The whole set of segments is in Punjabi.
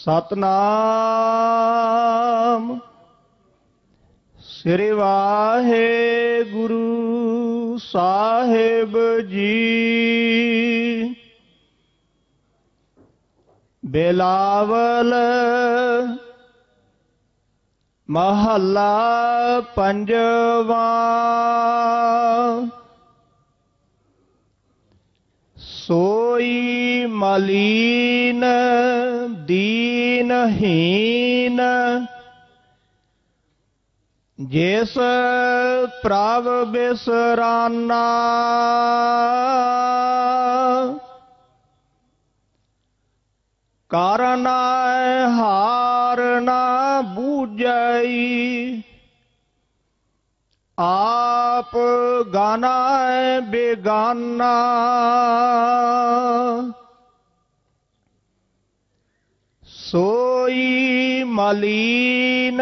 ਸਤਨਾਮ। ਸ੍ਰੀ ਵਾਹਿਗੁਰੂ ਸਾਹਿਬ ਜੀ। ਬੇਲਾਵਲ ਮਹੱਲਾ ਪੰਜਵਾ। ਸੋਈ ਮਲੀਨ ਦੀ ਦੀਨਹੀਨ ਜਿਸ ਪ੍ਰਭ ਬਿਸਰਾਨਾ। ਕਰਨਾ ਹਾਰ ਨਾ ਬੂਝਈ। ਆਪ ਗਾਨਾ ਬੇਗਾਨਾ। ਸੋਈ ਮਲੀਨ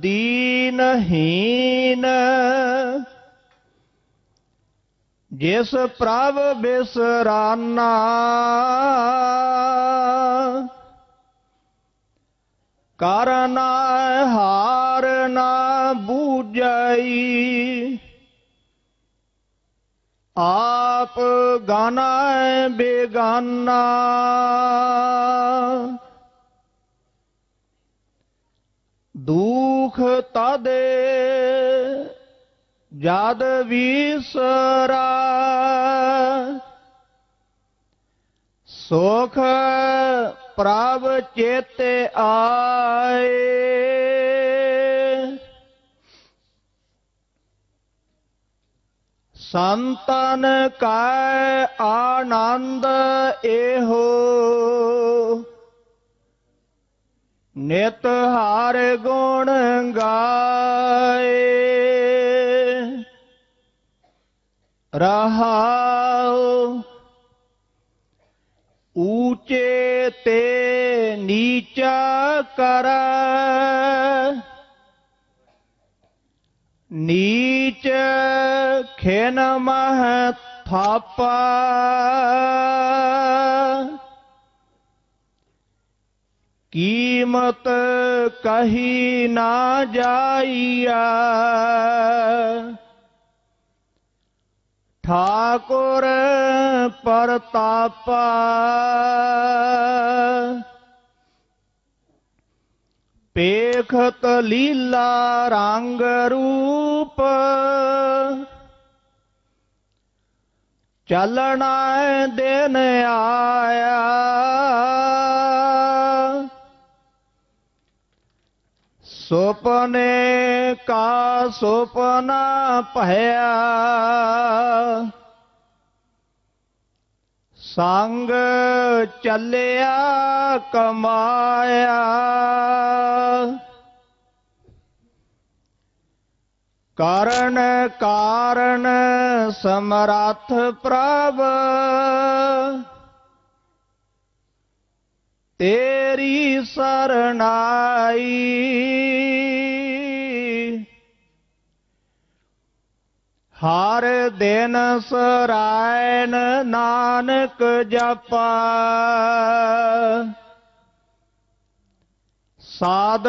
ਦੀਨਹੀਨ। ਜਿਸ ਪ੍ਰਭ ਬਿਸਰਾਨਾ ਕਰਨਾ ਹਾਰ ਨਾ ਬੂਝਈ। آپ گانا ہے بے گانا دکھ دے جاد یاد ویسرا۔ سوکھ پراب چیتے آئے۔ ਸੰਤਨ ਕੈ ਆਨੰਦ ਇਹੋ। ਨਿਤ ਹਰ ਗੁਣ ਗਾਏ। ਰਹਾਉ ਊਚੇ ਤੇ ਨੀਚਾ ਕਰ। ਨੀ ਖੇਨ ਮਹ ਥਾਪਾ। ਕੀਮਤ ਕਹੀ ਨਾ ਜਾਈਆ ਠਾਕੁਰ ਪਰਤਾਪਾ। ਪੇਖਤ ਲੀਲਾ ਰੰਗ ਰੂਪ। چلنا دن آیا سپنے کا سپنا پہیا سنگ چلیا کمایا ਕਾਰਨ ਕਾਰਨ ਸਮਰੱਥ ਪ੍ਰਭ। ਤੇਰੀ ਸਰਣਾਈ ਹਰ ਦਿਨ ਸਰਾਇਨ ਨਾਨਕ ਜਪਾ। ਸਾਧ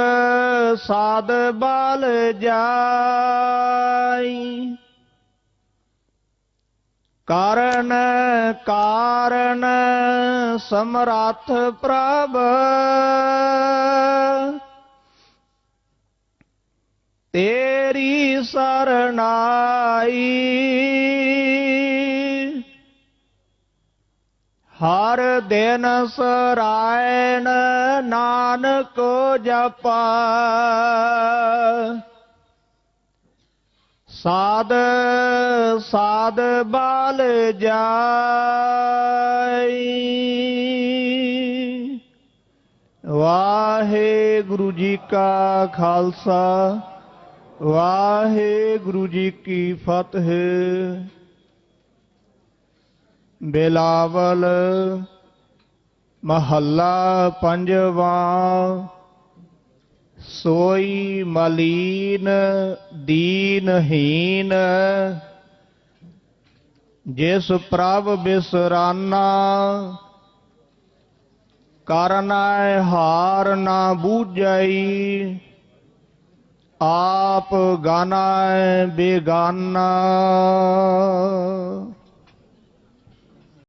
ਸਾਧ ਬਲ ਜਾਈ। ਕਾਰਨ ਕਾਰਨ ਸਮਰੱਥ ਪ੍ਰਭ। ਤੇਰੀ ਸਰਣਾਈ ਹਰ ਦਿਨ ਸਰਾਇਣ ਨਾਨਕ ਜਪਾ। ਸਾਧ ਸਾਧ ਬਲ ਜਾਈ। ਵਾਹਿਗੁਰੂ ਜੀ ਕਾ ਖਾਲਸਾ, ਵਾਹਿਗੁਰੂ ਜੀ ਕੀ ਫਤਿਹ। ਬਿਲਾਵਲ ਮਹੱਲਾ ਪੰਜਵਾ, ਸੋਈ ਮਲੀਨ ਦੀਨਹੀਨ, ਜਿਸ ਪ੍ਰਭ ਬਿਸਰਾਨਾ, ਕਰਨਾ ਹਾਰ ਨਾ ਬੂਝਈ, ਆਪ ਗਾਨੈ ਬੇਗਾਨਾ।